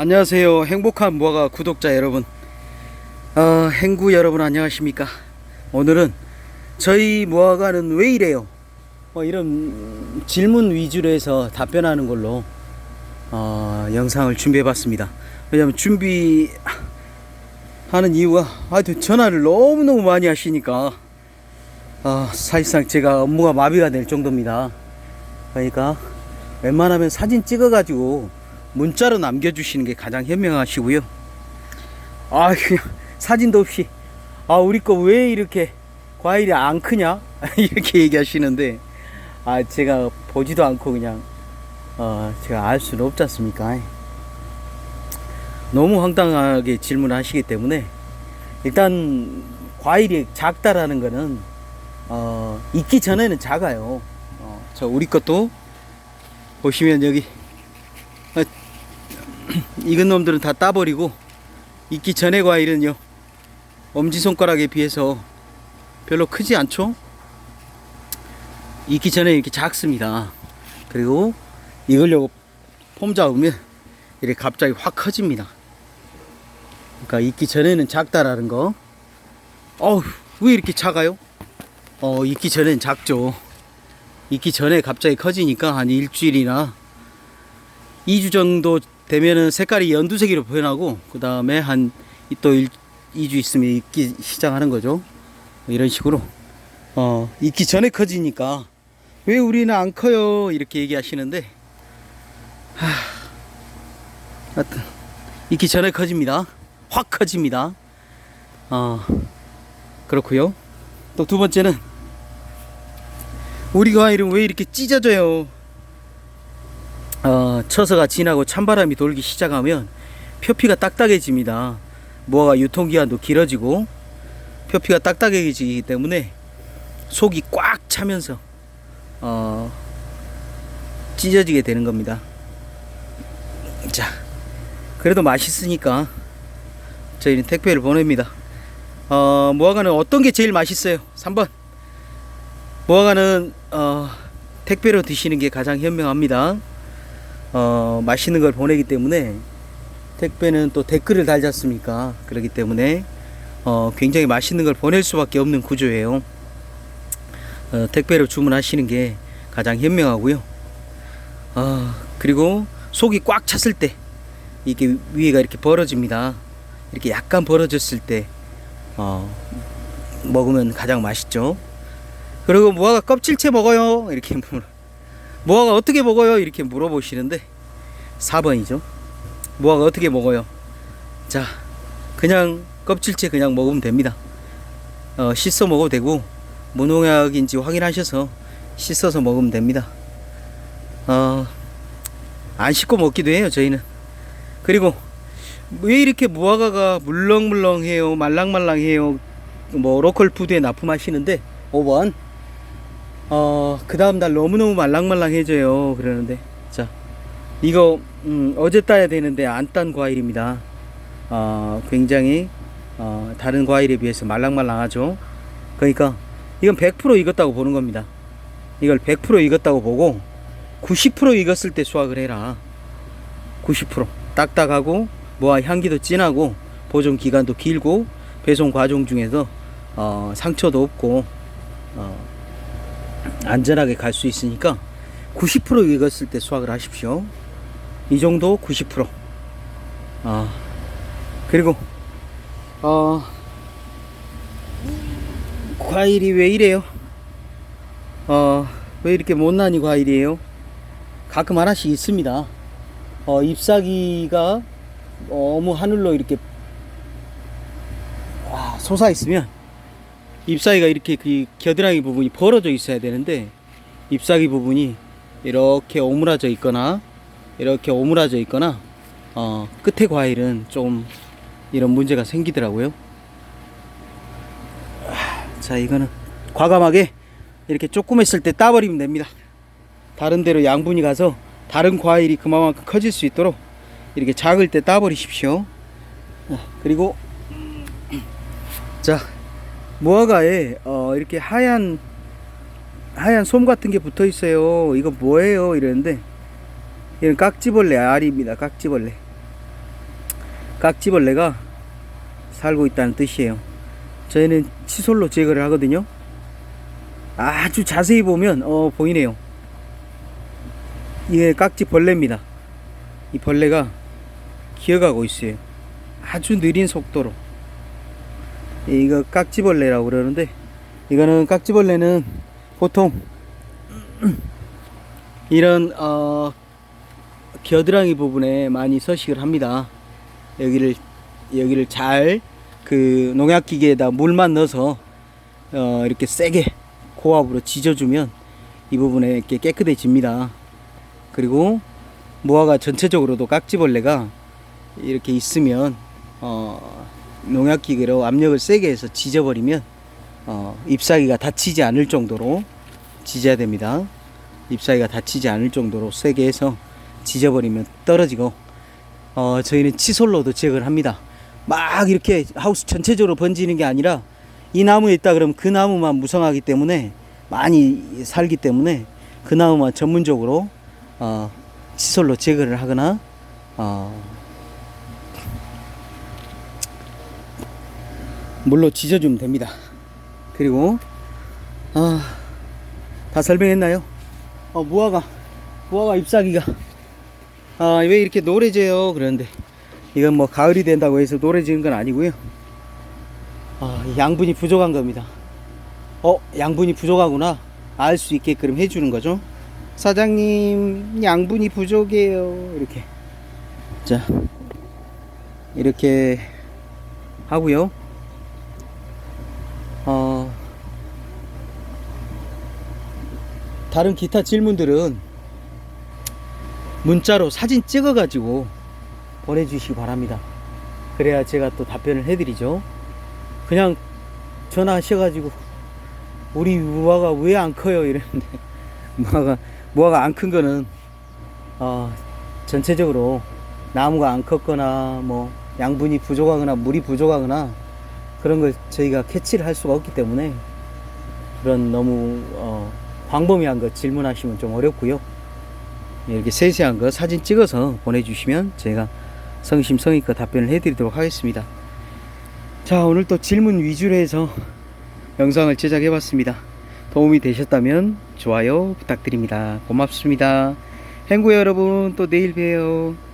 안녕하세요. 행복한 무화과 구독자 여러분. 어, 행구 여러분 안녕하십니까? 오늘은 저희 무화과는 왜 이래요? 뭐 이런 질문 위주로 해서 답변하는 걸로 어, 영상을 준비해 봤습니다. 왜냐면 준비하는 이유가 하여튼 전화를 너무너무 많이 하시니까 어, 사실상 제가 업무가 마비가 될 정도입니다. 그러니까 웬만하면 사진 찍어가지고 문자로 남겨주시는 게 가장 현명하시고요. 아, 사진도 없이, 아, 우리 거 왜 이렇게 과일이 안 크냐? 이렇게 얘기하시는데, 아, 제가 보지도 않고 그냥, 어, 제가 알 수는 없지 않습니까? 너무 황당하게 질문하시기 때문에, 일단, 과일이 작다라는 거는, 어, 익기 전에는 작아요. 어, 저 우리 것도, 보시면 여기, 어, 익은 놈들은 다 따버리고 익기 전에 과일은요 엄지손가락에 비해서 별로 크지 않죠? 익기 전에 이렇게 작습니다. 그리고 익으려고 폼 잡으면 이렇게 갑자기 확 커집니다. 그러니까 익기 전에는 작다라는 거. 어우 왜 이렇게 작아요? 어 익기 전엔 작죠. 익기 전에 갑자기 커지니까 한 일주일이나 2주 정도 되면은 색깔이 연두색으로 변하고 그 다음에 한 또 2주 있으면 익기 시작하는 거죠. 이런 식으로. 어 익기 전에 커지니까. 왜 우리는 안 커요? 이렇게 얘기하시는데. 하 하여튼 익기 전에 커집니다. 확 커집니다. 어 그렇고요. 또 두 번째는 우리 과일은 왜 이렇게 찢어져요 어, 처서가 지나고 찬바람이 돌기 시작하면 표피가 딱딱해집니다. 무화과 유통기한도 길어지고 표피가 딱딱해지기 때문에 속이 꽉 차면서 어, 찢어지게 되는 겁니다. 자, 그래도 맛있으니까 저희는 택배를 보냅니다. 어, 무화과는 어떤 게 제일 맛있어요? 3번. 무화과는 어, 택배로 드시는 게 가장 현명합니다. 어, 맛있는 걸 보내기 때문에 택배는 또 댓글을 달지 않습니까? 그렇기 때문에 어, 굉장히 맛있는 걸 보낼 수밖에 없는 구조예요. 어, 택배로 주문하시는 게 가장 현명하고요. 어, 그리고 속이 꽉 찼을 때 이게 위에가 이렇게 벌어집니다. 이렇게 약간 벌어졌을 때 어, 먹으면 가장 맛있죠. 그리고 무화과 껍질째 먹어요. 이렇게 무화과 어떻게 먹어요? 이렇게 물어보시는데 4번이죠. 무화과 어떻게 먹어요? 자, 그냥 껍질째 그냥 먹으면 됩니다. 어, 씻어 먹어도 되고 무농약인지 확인하셔서 씻어서 먹으면 됩니다. 어, 안 씻고 먹기도 해요, 저희는. 그리고 왜 이렇게 무화과가 물렁물렁해요, 말랑말랑해요, 뭐 로컬 푸드에 납품하시는데 5번 어, 그 다음 날 너무너무 말랑말랑해져요. 그러는데. 자, 이거, 음, 어제 따야 되는데 안 딴 과일입니다. 어, 굉장히, 어, 다른 과일에 비해서 말랑말랑하죠. 그러니까, 이건 100% 익었다고 보는 겁니다. 이걸 100% 익었다고 보고, 90% 익었을 때 수확을 해라. 90%. 딱딱하고, 뭐와 향기도 진하고, 보존 기간도 길고, 배송 과정 중에서, 어, 상처도 없고, 어, 안전하게 갈 수 있으니까 90% 익었을 때 수확을 하십시오. 이 정도 90%. 아 그리고 어 과일이 왜 이래요? 어왜 이렇게 못난이 과일이에요? 가끔 하나씩 있습니다. 어 잎사귀가 너무 하늘로 이렇게 아, 솟아 있으면 잎사귀가 이렇게 그 겨드랑이 부분이 벌어져 있어야 되는데 잎사귀 부분이 이렇게 오므라져 있거나 이렇게 오므라져 있거나 어, 끝에 과일은 좀 이런 문제가 생기더라고요. 자 이거는 과감하게 이렇게 조그맸을 때 따버리면 됩니다. 다른 데로 양분이 가서 다른 과일이 그만큼 커질 수 있도록 이렇게 작을 때 따버리십시오. 그리고 자 무화과에 어, 이렇게 하얀 하얀 솜 같은 게 붙어 있어요. 이거 뭐예요? 이러는데 이건 깍지벌레 알입니다. 깍지벌레. 깍지벌레가 살고 있다는 뜻이에요. 저희는 칫솔로 제거를 하거든요. 아주 자세히 보면 어 보이네요. 이게 깍지벌레입니다. 이 벌레가 기어가고 있어요. 아주 느린 속도로. 이거 깍지벌레라고 그러는데 이거는 깍지벌레는 보통 이런 어 겨드랑이 부분에 많이 서식을 합니다. 여기를 여기를 잘 그 농약 기계에다 물만 넣어서 어 이렇게 세게 고압으로 지져주면 이 부분에 이렇게 깨끗해집니다. 그리고 무화과 전체적으로도 깍지벌레가 이렇게 있으면 어 농약 기계로 압력을 세게 해서 지져버리면 어 잎사귀가 다치지 않을 정도로 지져야 됩니다. 잎사귀가 다치지 않을 정도로 세게 해서 지져버리면 떨어지고 어 저희는 칫솔로도 제거를 합니다. 막 이렇게 하우스 전체적으로 번지는 게 아니라 이 나무에 있다 그러면 그 나무만 무성하기 때문에 많이 살기 때문에 그 나무만 전문적으로 어 칫솔로 제거를 하거나 어 물로 지져주면 됩니다. 그리고 아, 다 설명했나요? 어, 무화과 무화과 잎사귀가 아, 왜 이렇게 노래져요? 그러는데 이건 뭐 가을이 된다고 해서 노래지는 건 아니고요. 아, 양분이 부족한 겁니다. 어, 양분이 부족하구나. 알 수 있게끔 해주는 거죠. 사장님, 양분이 부족해요. 이렇게. 자, 이렇게 하고요. 다른 기타 질문들은 문자로 사진 찍어 가지고 보내주시기 바랍니다. 그래야 제가 또 답변을 해드리죠. 그냥 전화하셔가지고 우리 무화가 왜 안 커요 이랬는데 무화가 무화가 안 큰 거는 어, 전체적으로 나무가 안 컸거나 뭐 양분이 부족하거나 물이 부족하거나 그런 걸 저희가 캐치를 할 수가 없기 때문에 그런 너무 어, 광범위한 거 질문하시면 좀 어렵고요. 이렇게 세세한 거 사진 찍어서 보내주시면 제가 성심성의껏 답변을 해드리도록 하겠습니다. 자 오늘 또 질문 위주로 해서 영상을 제작해 봤습니다. 도움이 되셨다면 좋아요 부탁드립니다. 고맙습니다. 행구 여러분 또 내일 봬요.